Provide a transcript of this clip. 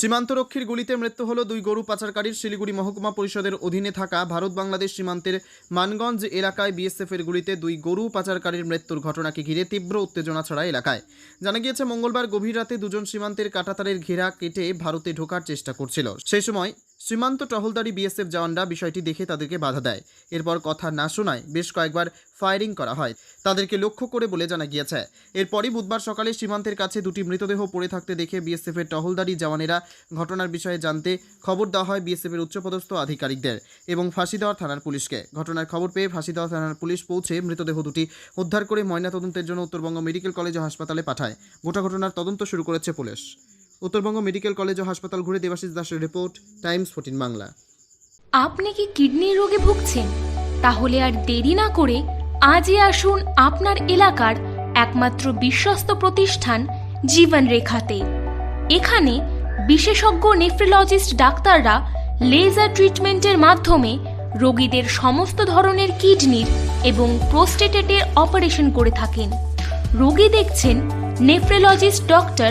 সীমান্তরক্ষীর গুলিতে মৃত্যু হল দুই গরু পাচারকারীর শিলিগুড়ি মহকুমা পরিষদের অধীনে থাকা ভারত বাংলাদেশ সীমান্তের মানগঞ্জ এলাকায় বিএসএফের গুলিতে দুই গরু পাচারকারীর মৃত্যুর ঘটনাকে ঘিরে তীব্র উত্তেজনা ছড়া এলাকায়। জানা গিয়েছে, মঙ্গলবার গভীর রাতে দুজন সীমান্তের কাটাতারের ঘেরা কেটে ভারতে ঢোকার চেষ্টা করছিল। সেই সময় সীমান্ত টহলদারি বিএসএফ জওয়ানরা বিষয়টি দেখে তাদেরকে বাধা দেয়। এরপর কথা না শোনায় বেশ কয়েকবার ফায়ারিং করা হয়। তাদেরকে লক্ষ্য করে বলে জানা গিয়েছে। এরপরই বুধবার সকালে সীমান্তের কাছে দুটি মৃতদেহ পড়ে থাকতে দেখে বিএসএফের টহলদারি জওয়ানেরা ঘটনার বিষয়ে জানতে খবর দেওয়া হয় বিএসএফের উচ্চপদস্থ আধিকারিকদের এবং ফাঁসি থানার পুলিশকে। ঘটনার খবর পেয়ে ফাঁসি দেওয়া থানার পুলিশ পৌঁছে মৃতদেহ দুটি উদ্ধার করে ময়নাতদন্তের জন্য উত্তরবঙ্গ মেডিকেল কলেজ ও হাসপাতালে পাঠায়। গোটা ঘটনার তদন্ত শুরু করেছে পুলিশ। উত্তরবঙ্গ মেডিকেল কলেজ ও হাসপাতাল ঘুরে দেবাশিস দাসের রিপোর্ট, টাইমস ফোর্টিন বাংলা। আপনি কি কিডনির রোগে ভুগছেন? তাহলে আর দেরি না করে আজই আসুন আপনার এলাকার একমাত্র বিশ্বস্ত প্রতিষ্ঠান জীবন রেখাতে এখানে বিশেষজ্ঞ নেফ্রোলজিস্ট ডাক্তাররা লেজার ট্রিটমেন্টের মাধ্যমে রোগীদের সমস্ত ধরনের কিডনির এবং প্রোস্টেটেটের অপারেশন করে থাকেন। রোগী দেখছেন nephrologist doctor